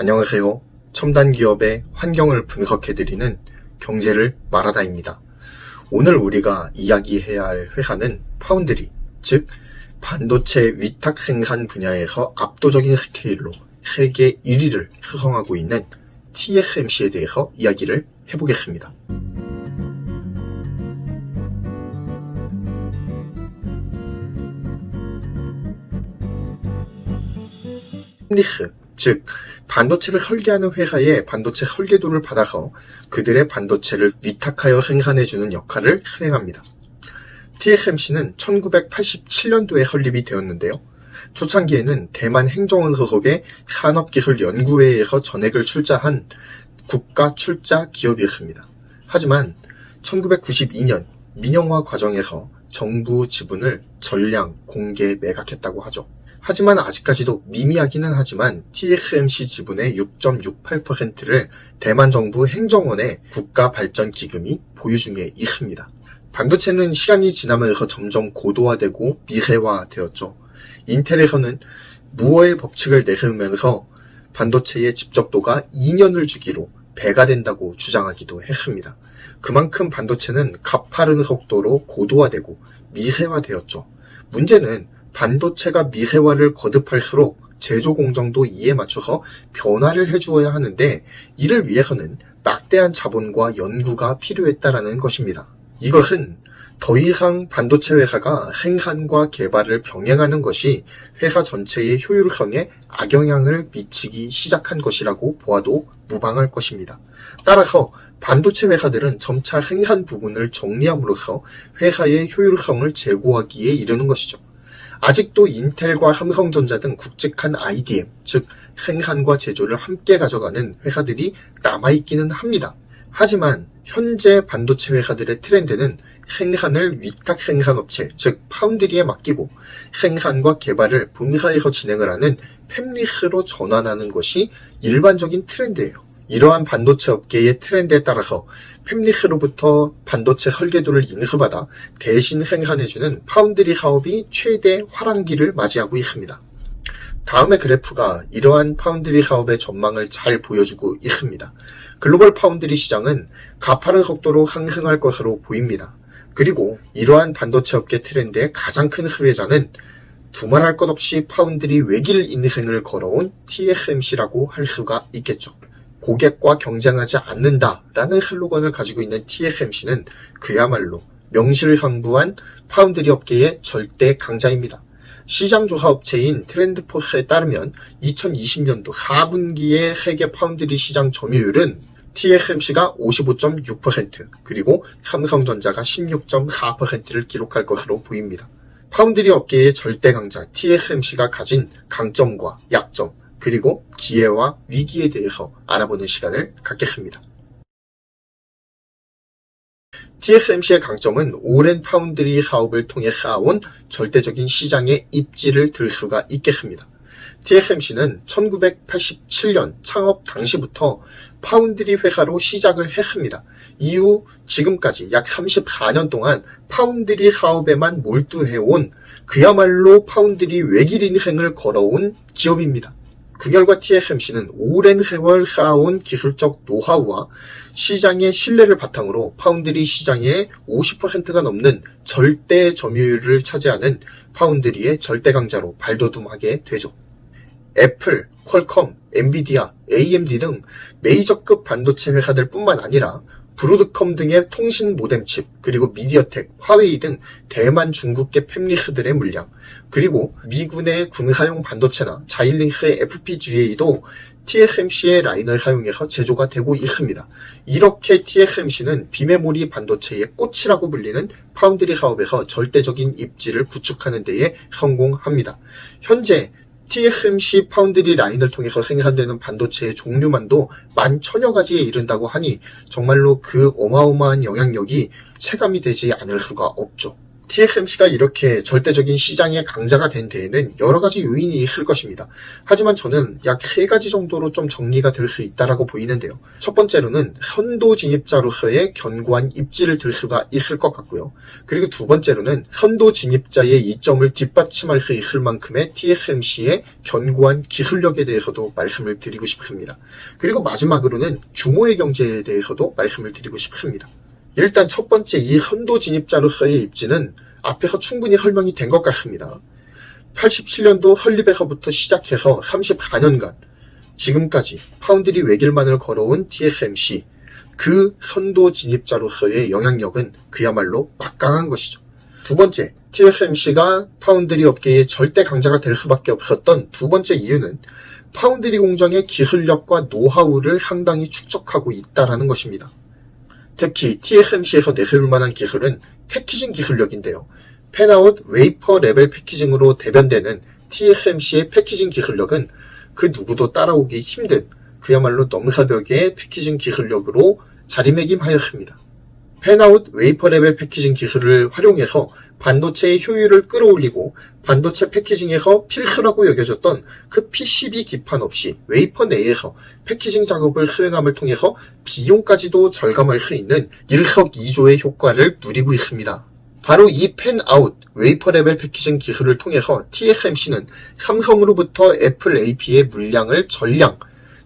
안녕하세요. 첨단 기업의 환경을 분석해드리는 경제를 말하다입니다. 오늘 우리가 이야기해야 할 회사는 파운드리, 즉 반도체 위탁 생산 분야에서 압도적인 스케일로 세계 1위를 수성하고 있는 TSMC에 대해서 이야기를 해보겠습니다. 리스, 즉 반도체를 설계하는 회사의 반도체 설계도를 받아서 그들의 반도체를 위탁하여 생산해주는 역할을 수행합니다. TSMC는 1987년도에 설립이 되었는데요. 초창기에는 대만 행정원 소속의 산업기술연구회에서 전액을 출자한 국가 출자 기업이었습니다. 하지만 1992년 민영화 과정에서 정부 지분을 전량 공개 매각했다고 하죠. 하지만 아직까지도 미미하기는 하지만 TSMC 지분의 6.68%를 대만 정부 행정원의 국가발전기금이 보유 중에 있습니다. 반도체는 시간이 지나면서 점점 고도화되고 미세화되었죠. 인텔에서는 무어의 법칙을 내세우면서 반도체의 집적도가 2년을 주기로 배가 된다고 주장하기도 했습니다. 그만큼 반도체는 가파른 속도로 고도화되고 미세화되었죠. 문제는 반도체가 미세화를 거듭할수록 제조 공정도 이에 맞춰서 변화를 해주어야 하는데 이를 위해서는 막대한 자본과 연구가 필요했다라는 것입니다. 이것은 더 이상 반도체 회사가 생산과 개발을 병행하는 것이 회사 전체의 효율성에 악영향을 미치기 시작한 것이라고 보아도 무방할 것입니다. 따라서 반도체 회사들은 점차 생산 부분을 정리함으로써 회사의 효율성을 제고하기에 이르는 것이죠. 아직도 인텔과 삼성전자 등 굵직한 IDM, 즉 생산과 제조를 함께 가져가는 회사들이 남아있기는 합니다. 하지만 현재 반도체 회사들의 트렌드는 생산을 위탁 생산업체, 즉 파운드리에 맡기고 생산과 개발을 본사에서 진행을 하는 팹리스로 전환하는 것이 일반적인 트렌드예요. 이러한 반도체 업계의 트렌드에 따라서 팹리스로부터 반도체 설계도를 인수받아 대신 생산해주는 파운드리 사업이 최대 화랑기를 맞이하고 있습니다. 다음의 그래프가 이러한 파운드리 사업의 전망을 잘 보여주고 있습니다. 글로벌 파운드리 시장은 가파른 속도로 상승할 것으로 보입니다. 그리고 이러한 반도체 업계 트렌드의 가장 큰 수혜자는 두말할 것 없이 파운드리 외길 인생을 걸어온 TSMC라고 할 수가 있겠죠. 고객과 경쟁하지 않는다라는 슬로건을 가지고 있는 TSMC는 그야말로 명실상부한 파운드리 업계의 절대 강자입니다. 시장 조사 업체인 트렌드포스에 따르면 2020년도 4분기의 세계 파운드리 시장 점유율은 TSMC가 55.6% 그리고 삼성전자가 16.4%를 기록할 것으로 보입니다. 파운드리 업계의 절대 강자 TSMC가 가진 강점과 약점 그리고 기회와 위기에 대해서 알아보는 시간을 갖겠습니다. TSMC의 강점은 오랜 파운드리 사업을 통해 쌓아온 절대적인 시장의 입지를 들 수가 있겠습니다. TSMC는 1987년 창업 당시부터 파운드리 회사로 시작을 했습니다. 이후 지금까지 약 34년 동안 파운드리 사업에만 몰두해온 그야말로 파운드리 외길 인생을 걸어온 기업입니다. 그 결과 TSMC는 오랜 세월 쌓아온 기술적 노하우와 시장의 신뢰를 바탕으로 파운드리 시장의 50%가 넘는 절대 점유율을 차지하는 파운드리의 절대 강자로 발돋움하게 되죠. 애플, 퀄컴, 엔비디아, AMD 등 메이저급 반도체 회사들 뿐만 아니라 브로드컴 등의 통신 모뎀 칩, 그리고 미디어텍, 화웨이 등 대만 중국계 팹리스들의 물량, 그리고 미군의 군사용 반도체나 자일링스의 FPGA도 TSMC의 라인을 사용해서 제조가 되고 있습니다. 이렇게 TSMC는 비메모리 반도체의 꽃이라고 불리는 파운드리 사업에서 절대적인 입지를 구축하는 데에 성공합니다. 현재 TSMC 파운드리 라인을 통해서 생산되는 반도체의 종류만도 만 천여 가지에 이른다고 하니 정말로 그 어마어마한 영향력이 체감이 되지 않을 수가 없죠. TSMC가 이렇게 절대적인 시장의 강자가 된 데에는 여러 가지 요인이 있을 것입니다. 하지만 저는 약 세 가지 정도로 좀 정리가 될 수 있다라고 보이는데요. 첫 번째로는 선도 진입자로서의 견고한 입지를 들 수가 있을 것 같고요. 그리고 두 번째로는 선도 진입자의 이점을 뒷받침할 수 있을 만큼의 TSMC의 견고한 기술력에 대해서도 말씀을 드리고 싶습니다. 그리고 마지막으로는 규모의 경제에 대해서도 말씀을 드리고 싶습니다. 일단 첫 번째 이 선도 진입자로서의 입지는 앞에서 충분히 설명이 된 것 같습니다. 87년도 설립에서부터 시작해서 34년간 지금까지 파운드리 외길만을 걸어온 TSMC 그 선도 진입자로서의 영향력은 그야말로 막강한 것이죠. 두 번째, TSMC가 파운드리 업계의 절대 강자가 될 수밖에 없었던 두 번째 이유는 파운드리 공정의 기술력과 노하우를 상당히 축적하고 있다라는 것입니다. 특히 TSMC에서 내세울 만한 기술은 패키징 기술력인데요. 펜아웃 웨이퍼 레벨 패키징으로 대변되는 TSMC의 패키징 기술력은 그 누구도 따라오기 힘든 그야말로 넘사벽의 패키징 기술력으로 자리매김하였습니다. 펜아웃 웨이퍼 레벨 패키징 기술을 활용해서 반도체의 효율을 끌어올리고 반도체 패키징에서 필수라고 여겨졌던 그 PCB 기판 없이 웨이퍼 내에서 패키징 작업을 수행함을 통해서 비용까지도 절감할 수 있는 일석이조의 효과를 누리고 있습니다. 바로 이 펜아웃 웨이퍼 레벨 패키징 기술을 통해서 TSMC는 삼성으로부터 애플 AP의 물량을 전량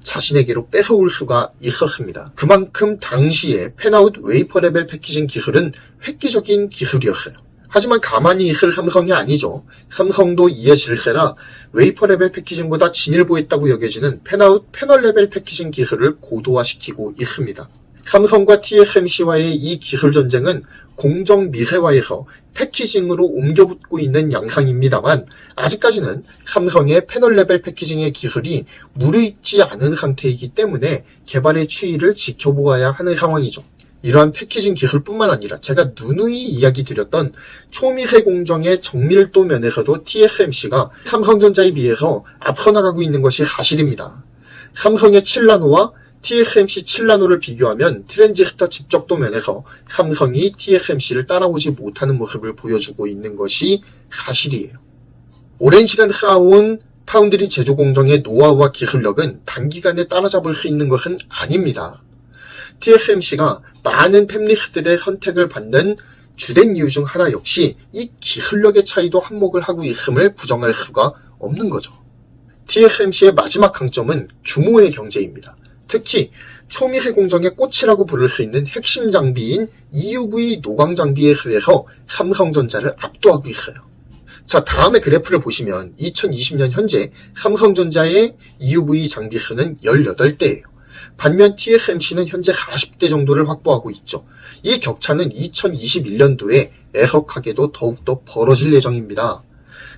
자신에게로 뺏어올 수가 있었습니다. 그만큼 당시에 펜아웃 웨이퍼 레벨 패키징 기술은 획기적인 기술이었어요. 하지만 가만히 있을 삼성이 아니죠. 삼성도 이해 질세라 웨이퍼 레벨 패키징보다 진일보했다고 여겨지는 펜아웃 패널 레벨 패키징 기술을 고도화시키고 있습니다. 삼성과 TSMC와의 이 기술 전쟁은 공정 미세화에서 패키징으로 옮겨붙고 있는 양상입니다만 아직까지는 삼성의 패널 레벨 패키징의 기술이 무르익지 않은 상태이기 때문에 개발의 추이를 지켜보아야 하는 상황이죠. 이러한 패키징 기술뿐만 아니라 제가 누누이 이야기 드렸던 초미세 공정의 정밀도 면에서도 TSMC가 삼성전자에 비해서 앞서 나가고 있는 것이 사실입니다. 삼성의 7나노와 TSMC 7나노를 비교하면 트랜지스터 집적도 면에서 삼성이 TSMC를 따라오지 못하는 모습을 보여주고 있는 것이 사실이에요. 오랜 시간 쌓아온 파운드리 제조 공정의 노하우와 기술력은 단기간에 따라잡을 수 있는 것은 아닙니다. TSMC가 많은 팹리스들의 선택을 받는 주된 이유 중 하나 역시 이 기술력의 차이도 한몫을 하고 있음을 부정할 수가 없는 거죠. TSMC의 마지막 강점은 규모의 경제입니다. 특히 초미세 공정의 꽃이라고 부를 수 있는 핵심 장비인 EUV 노광 장비의 수에서 삼성전자를 압도하고 있어요. 자, 다음에 그래프를 보시면 2020년 현재 삼성전자의 EUV 장비 수는 18대예요. 반면 TSMC는 현재 40대 정도를 확보하고 있죠. 이 격차는 2021년도에 애석하게도 더욱더 벌어질 예정입니다.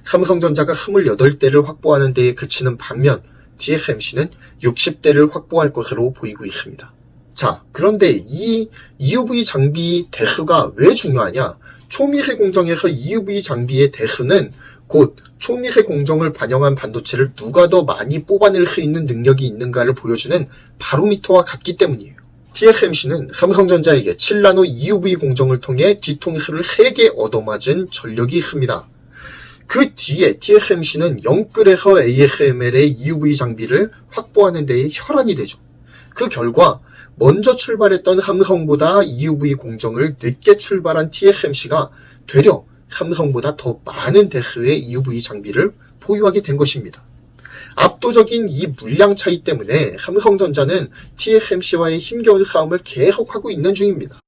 삼성전자가 28대를 확보하는 데에 그치는 반면 TSMC는 60대를 확보할 것으로 보이고 있습니다. 자, 그런데 이 EUV 장비 대수가 왜 중요하냐? 초미세 공정에서 EUV 장비의 대수는 곧 초미세 공정을 반영한 반도체를 누가 더 많이 뽑아낼 수 있는 능력이 있는가를 보여주는 바로미터와 같기 때문이에요. TSMC는 삼성전자에게 7나노 EUV 공정을 통해 뒤통수를 3개 얻어맞은 전력이 있습니다. 그 뒤에 TSMC는 영끌에서 ASML의 EUV 장비를 확보하는 데에 혈안이 되죠. 그 결과 먼저 출발했던 삼성보다 EUV 공정을 늦게 출발한 TSMC가 되려 삼성보다 더 많은 대수의 EUV 장비를 보유하게 된 것입니다. 압도적인 이 물량 차이 때문에 삼성전자는 TSMC와의 힘겨운 싸움을 계속하고 있는 중입니다.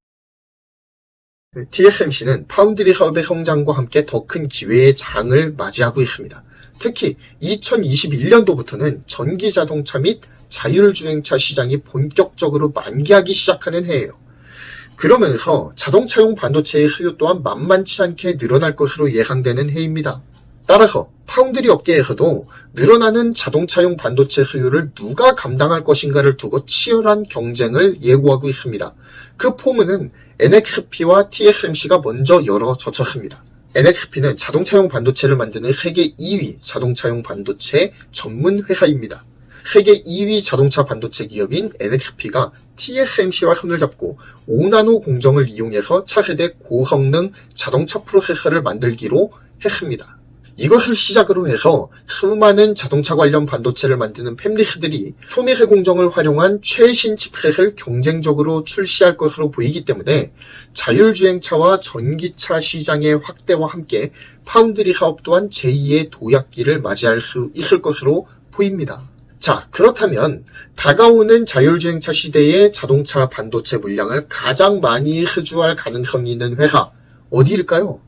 TSMC는 파운드리 사업의 성장과 함께 더 큰 기회의 장을 맞이하고 있습니다. 특히 2021년도부터는 전기 자동차 및 자율주행차 시장이 본격적으로 만개하기 시작하는 해예요. 그러면서 자동차용 반도체의 수요 또한 만만치 않게 늘어날 것으로 예상되는 해입니다. 따라서 파운드리 업계에서도 늘어나는 자동차용 반도체 수요를 누가 감당할 것인가를 두고 치열한 경쟁을 예고하고 있습니다. 그 포문은 NXP와 TSMC가 먼저 열어젖혔습니다. NXP는 자동차용 반도체를 만드는 세계 2위 자동차용 반도체 전문 회사입니다. 세계 2위 자동차 반도체 기업인 NXP가 TSMC와 손을 잡고 5나노 공정을 이용해서 차세대 고성능 자동차 프로세서를 만들기로 했습니다. 이것을 시작으로 해서 수많은 자동차 관련 반도체를 만드는 팹리스들이 초미세 공정을 활용한 최신 칩셋을 경쟁적으로 출시할 것으로 보이기 때문에 자율주행차와 전기차 시장의 확대와 함께 파운드리 사업 또한 제2의 도약기를 맞이할 수 있을 것으로 보입니다. 자, 그렇다면 다가오는 자율주행차 시대의 자동차 반도체 물량을 가장 많이 흡수할 가능성이 있는 회사 어디일까요?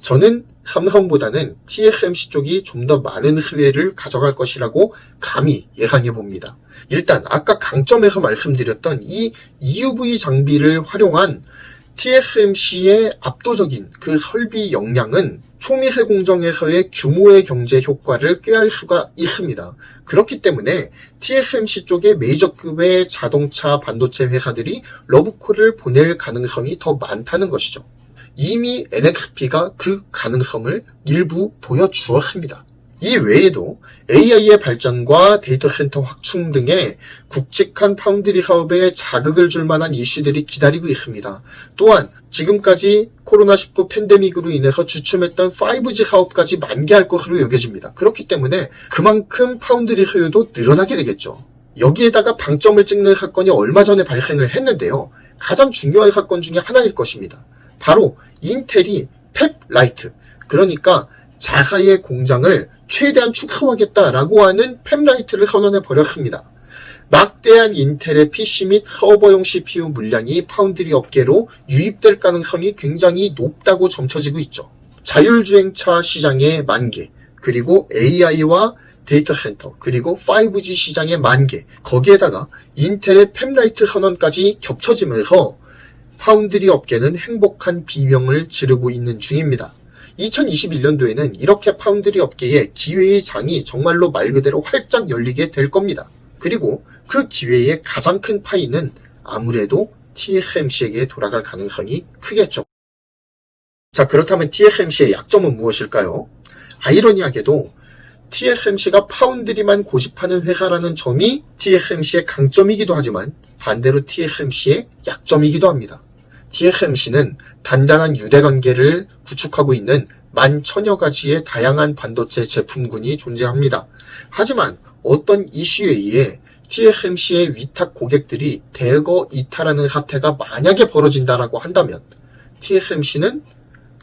저는 삼성보다는 TSMC 쪽이 좀 더 많은 수혜를 가져갈 것이라고 감히 예상해 봅니다. 일단 아까 강점에서 말씀드렸던 이 EUV 장비를 활용한 TSMC의 압도적인 그 설비 역량은 초미세 공정에서의 규모의 경제 효과를 꾀할 수가 있습니다. 그렇기 때문에 TSMC 쪽의 메이저급의 자동차 반도체 회사들이 러브콜을 보낼 가능성이 더 많다는 것이죠. 이미 NXP가 그 가능성을 일부 보여주었습니다. 이 외에도 AI의 발전과 데이터 센터 확충 등의 굵직한 파운드리 사업에 자극을 줄 만한 이슈들이 기다리고 있습니다. 또한 지금까지 코로나19 팬데믹으로 인해서 주춤했던 5G 사업까지 만개할 것으로 여겨집니다. 그렇기 때문에 그만큼 파운드리 수요도 늘어나게 되겠죠. 여기에다가 방점을 찍는 사건이 얼마 전에 발생을 했는데요. 가장 중요한 사건 중에 하나일 것입니다. 바로 인텔이 펩 라이트, 그러니까 자사의 공장을 최대한 축소하겠다라고 하는 펩라이트를 선언해 버렸습니다. 막대한 인텔의 PC 및 서버용 CPU 물량이 파운드리 업계로 유입될 가능성이 굉장히 높다고 점쳐지고 있죠. 자율주행차 시장의 만개, 그리고 AI와 데이터 센터, 그리고 5G 시장의 만개, 거기에다가 인텔의 펩라이트 선언까지 겹쳐지면서 파운드리 업계는 행복한 비명을 지르고 있는 중입니다. 2021년도에는 이렇게 파운드리 업계의 기회의 장이 정말로 말 그대로 활짝 열리게 될 겁니다. 그리고 그 기회의 가장 큰 파이는 아무래도 TSMC에게 돌아갈 가능성이 크겠죠. 자, 그렇다면 TSMC의 약점은 무엇일까요? 아이러니하게도 TSMC가 파운드리만 고집하는 회사라는 점이 TSMC의 강점이기도 하지만 반대로 TSMC의 약점이기도 합니다. TSMC는 단단한 유대관계를 구축하고 있는 만 천여 가지의 다양한 반도체 제품군이 존재합니다. 하지만 어떤 이슈에 의해 TSMC의 위탁 고객들이 대거 이탈하는 사태가 만약에 벌어진다라고 한다면 TSMC는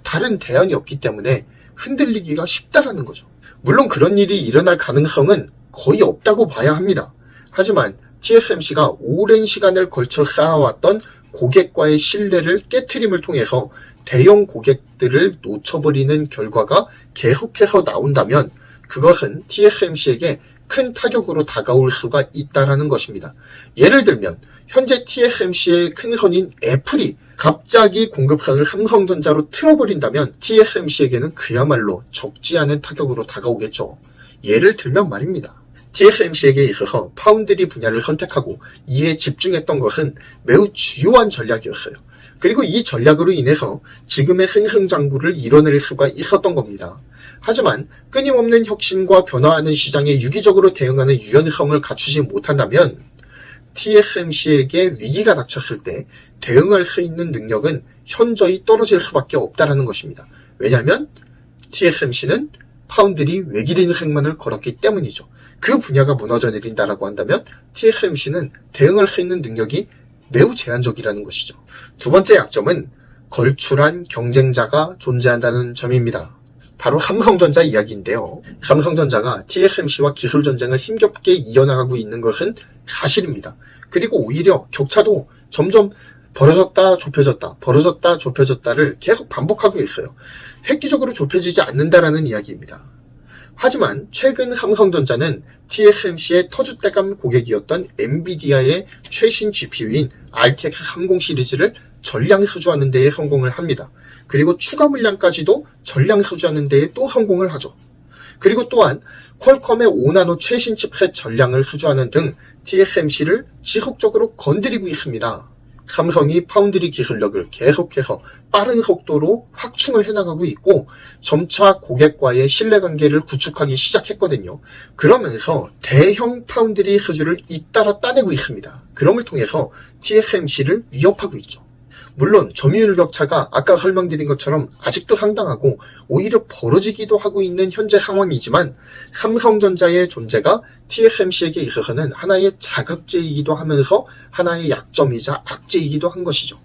다른 대안이 없기 때문에 흔들리기가 쉽다라는 거죠. 물론 그런 일이 일어날 가능성은 거의 없다고 봐야 합니다. 하지만 TSMC가 오랜 시간을 걸쳐 쌓아왔던 고객과의 신뢰를 깨트림을 통해서 대형 고객들을 놓쳐버리는 결과가 계속해서 나온다면 그것은 TSMC에게 큰 타격으로 다가올 수가 있다라는 것입니다. 예를 들면 현재 TSMC의 큰 선인 애플이 갑자기 공급선을 삼성전자로 틀어버린다면 TSMC에게는 그야말로 적지 않은 타격으로 다가오겠죠. 예를 들면 말입니다. TSMC에게 있어서 파운드리 분야를 선택하고 이에 집중했던 것은 매우 주요한 전략이었어요. 그리고 이 전략으로 인해서 지금의 승승장구를 이뤄낼 수가 있었던 겁니다. 하지만 끊임없는 혁신과 변화하는 시장에 유기적으로 대응하는 유연성을 갖추지 못한다면 TSMC에게 위기가 닥쳤을 때 대응할 수 있는 능력은 현저히 떨어질 수밖에 없다라는 것입니다. 왜냐하면 TSMC는 파운드리 외길인 행만을 걸었기 때문이죠. 그 분야가 무너져 내린다라고 한다면 TSMC는 대응할 수 있는 능력이 매우 제한적이라는 것이죠. 두 번째 약점은 걸출한 경쟁자가 존재한다는 점입니다. 바로 삼성전자 이야기인데요. 삼성전자가 TSMC와 기술 전쟁을 힘겹게 이어나가고 있는 것은 사실입니다. 그리고 오히려 격차도 점점 벌어졌다 좁혀졌다 벌어졌다 좁혀졌다를 계속 반복하고 있어요. 획기적으로 좁혀지지 않는다라는 이야기입니다. 하지만 최근 삼성전자는 TSMC의 터줏대감 고객이었던 엔비디아의 최신 GPU인 RTX 30 시리즈를 전량 수주하는 데에 성공을 합니다. 그리고 추가 물량까지도 전량 수주하는 데에 또 성공을 하죠. 그리고 또한 퀄컴의 5나노 최신 칩셋 전량을 수주하는 등 TSMC를 지속적으로 건드리고 있습니다. 삼성이 파운드리 기술력을 계속해서 빠른 속도로 확충을 해나가고 있고 점차 고객과의 신뢰관계를 구축하기 시작했거든요. 그러면서 대형 파운드리 수주를 잇따라 따내고 있습니다. 그럼을 통해서 TSMC를 위협하고 있죠. 물론 점유율 격차가 아까 설명드린 것처럼 아직도 상당하고 오히려 벌어지기도 하고 있는 현재 상황이지만 삼성전자의 존재가 TSMC에게 있어서는 하나의 자극제이기도 하면서 하나의 약점이자 악재이기도 한 것이죠.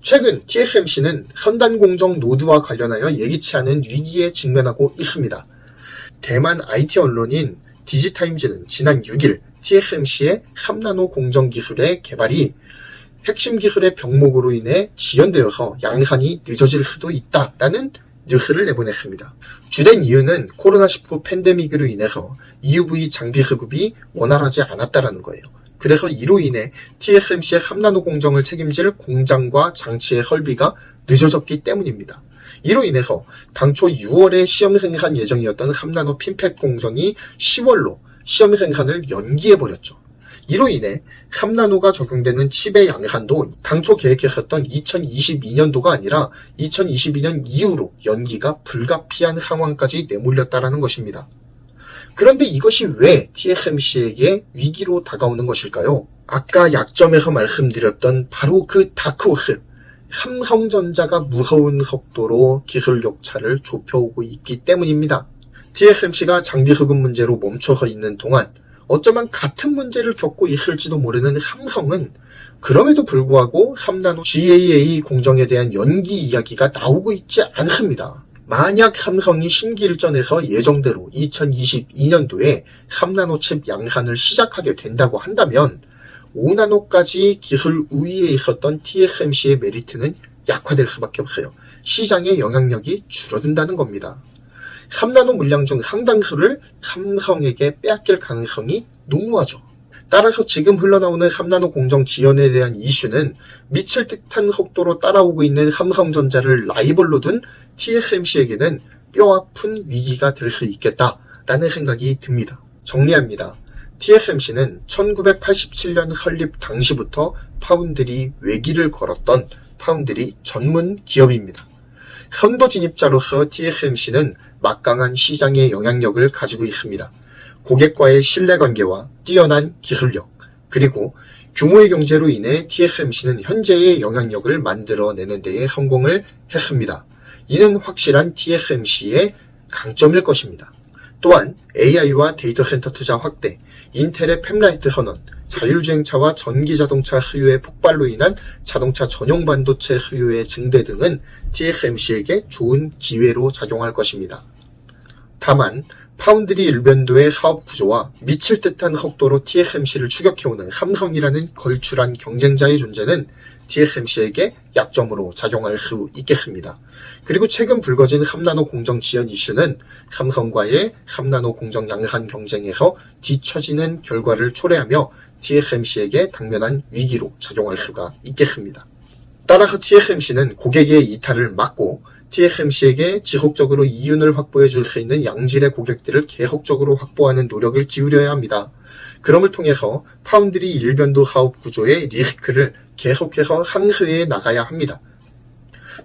최근 TSMC는 선단 공정 노드와 관련하여 예기치 않은 위기에 직면하고 있습니다. 대만 IT 언론인 디지타임즈는 지난 6일 TSMC의 3나노 공정 기술의 개발이 핵심 기술의 병목으로 인해 지연되어서 양산이 늦어질 수도 있다라는 뉴스를 내보냈습니다. 주된 이유는 코로나19 팬데믹으로 인해서 EUV 장비 수급이 원활하지 않았다라는 거예요. 그래서 이로 인해 TSMC의 3나노 공정을 책임질 공장과 장치의 설비가 늦어졌기 때문입니다. 이로 인해서 당초 6월에 시험 생산 예정이었던 3나노 핀팩 공정이 10월로 시험 생산을 연기해버렸죠. 이로 인해 3나노가 적용되는 칩의 양산도 당초 계획했었던 2022년도가 아니라 2022년 이후로 연기가 불가피한 상황까지 내몰렸다라는 것입니다. 그런데 이것이 왜 TSMC에게 위기로 다가오는 것일까요? 아까 약점에서 말씀드렸던 바로 그 다크호스, 삼성전자가 무서운 속도로 기술 격차를 좁혀오고 있기 때문입니다. TSMC가 장비 수급 문제로 멈춰서 있는 동안 어쩌면 같은 문제를 겪고 있을지도 모르는 삼성은 그럼에도 불구하고 3나노 GAA 공정에 대한 연기 이야기가 나오고 있지 않습니다. 만약 삼성이 심기일전에서 예정대로 2022년도에 3나노 칩 양산을 시작하게 된다고 한다면 5나노까지 기술 우위에 있었던 TSMC의 메리트는 약화될 수밖에 없어요. 시장의 영향력이 줄어든다는 겁니다. 3나노 물량 중 상당수를 삼성에게 빼앗길 가능성이 농후하죠. 따라서 지금 흘러나오는 3나노 공정 지연에 대한 이슈는 미칠 듯한 속도로 따라오고 있는 삼성전자를 라이벌로 둔 TSMC에게는 뼈아픈 위기가 될 수 있겠다라는 생각이 듭니다. 정리합니다. TSMC는 1987년 설립 당시부터 파운드리 외기를 걸었던 파운드리 전문 기업입니다. 선도 진입자로서 TSMC는 막강한 시장의 영향력을 가지고 있습니다. 고객과의 신뢰관계와 뛰어난 기술력, 그리고 규모의 경제로 인해 TSMC는 현재의 영향력을 만들어내는 데에 성공을 했습니다. 이는 확실한 TSMC의 강점일 것입니다. 또한 AI와 데이터 센터 투자 확대, 인텔의 팹라이트 선언, 자율주행차와 전기자동차 수요의 폭발로 인한 자동차 전용 반도체 수요의 증대 등은 TSMC에게 좋은 기회로 작용할 것입니다. 다만 파운드리 일변도의 사업 구조와 미칠 듯한 속도로 TSMC를 추격해오는 삼성이라는 걸출한 경쟁자의 존재는 TSMC에게 약점으로 작용할 수 있겠습니다. 그리고 최근 불거진 3나노 공정 지연 이슈는 삼성과의 3나노 공정 양산 경쟁에서 뒤처지는 결과를 초래하며 TSMC에게 당면한 위기로 작용할 수가 있겠습니다. 따라서 TSMC는 고객의 이탈을 막고 TSMC에게 지속적으로 이윤을 확보해 줄 수 있는 양질의 고객들을 계속적으로 확보하는 노력을 기울여야 합니다. 그럼을 통해서 파운드리 일변도 사업 구조의 리스크를 계속해서 상쇄해 나가야 합니다.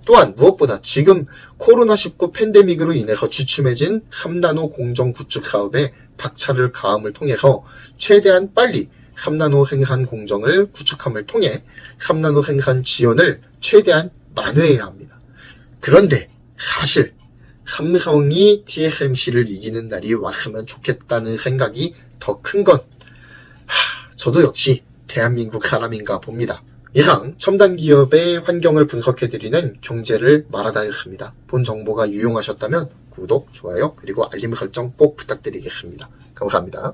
또한 무엇보다 지금 코로나19 팬데믹으로 인해서 주춤해진 3나노 공정 구축 사업에 박차를 가함을 통해서 최대한 빨리 3나노 생산 공정을 구축함을 통해 3나노 생산 지연을 최대한 만회해야 합니다. 그런데 사실 삼성이 TSMC를 이기는 날이 왔으면 좋겠다는 생각이 더 큰 건 저도 역시 대한민국 사람인가 봅니다. 이상 첨단 기업의 환경을 분석해드리는 경제를 말하다였습니다. 본 정보가 유용하셨다면 구독, 좋아요, 그리고 알림 설정 꼭 부탁드리겠습니다. 감사합니다.